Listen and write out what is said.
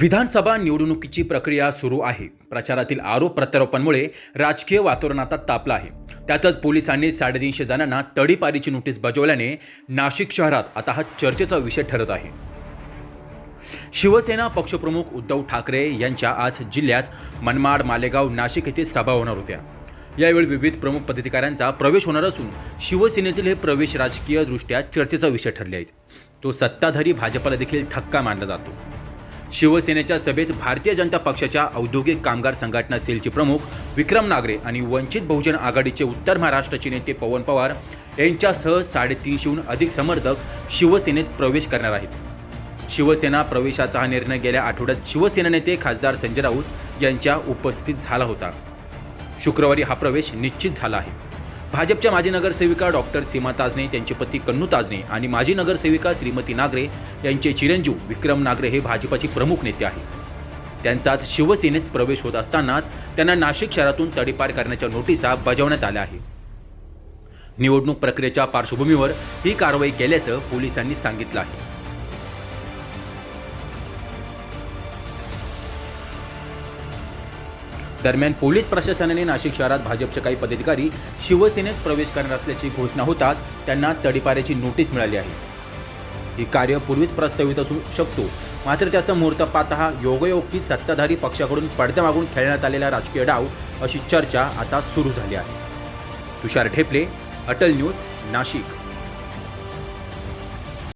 विधानसभा निवडणुकीची प्रक्रिया सुरू आहे. प्रचारातील आरोप प्रत्यारोपांमुळे राजकीय वातावरण आता तापलं आहे. त्यातच पोलिसांनी साडेतीनशे जणांना तडीपारीची नोटीस बजावल्याने नाशिक शहरात आता हा चर्चेचा विषय ठरत आहे. शिवसेना पक्षप्रमुख उद्धव ठाकरे यांच्या आज जिल्ह्यात मनमाड मालेगाव नाशिक येथे सभा होणार होत्या. यावेळी विविध प्रमुख पदाधिकाऱ्यांचा प्रवेश होणार असून शिवसेनेतील हे प्रवेश राजकीय दृष्ट्या चर्चेचा विषय ठरले आहेत. तो सत्ताधारी भाजपला देखील धक्का मानला जातो. शिवसेनेच्या सभेत भारतीय जनता पक्षाच्या औद्योगिक कामगार संघटना सेलचे प्रमुख विक्रम नागरे आणि वंचित बहुजन आघाडीचे उत्तर महाराष्ट्राचे नेते पवन पवार यांच्यासह साडेतीनशेहून अधिक समर्थक शिवसेनेत प्रवेश करणार आहेत. शिवसेना प्रवेशाचा हा निर्णय गेल्या आठवड्यात शिवसेना नेते खासदार संजय राऊत यांच्या उपस्थितीत झाला होता. शुक्रवारी हा प्रवेश निश्चित झाला आहे. भाजपच्या माजी नगरसेविका डॉक्टर सीमा ताजने त्यांचे पती कन्नू ताजने आणि माजी नगरसेविका श्रीमती नागरे यांचे चिरंजीव विक्रम नागरे हे भाजपाचे प्रमुख नेते आहेत. त्यांचाच शिवसेनेत प्रवेश होत असतानाच त्यांना नाशिक शहरातून तडीपार करण्याच्या नोटिसा बजावण्यात आल्या आहे निवडणूक प्रक्रियेच्या पार्श्वभूमीवर ही कारवाई केल्याचं पोलिसांनी सांगितलं आहे. दरम्यान पोलीस प्रशासनाने नाशिक शहरात भाजपचे काही पदाधिकारी शिवसेनेत प्रवेश करणार असल्याची घोषणा होताच त्यांना तडीपाऱ्याची नोटीस मिळाली आहे. ही कार्य पूर्वीच प्रस्तावित असू शकतो. मात्र त्याचा मुहूर्त पाहता योगयोग की सत्ताधारी पक्षाकडून पडद्यामागून खेळण्यात आलेला राजकीय डाव अशी चर्चा आता सुरू झाली आहे. तुषार ढेपले अटल न्यूज नाशिक.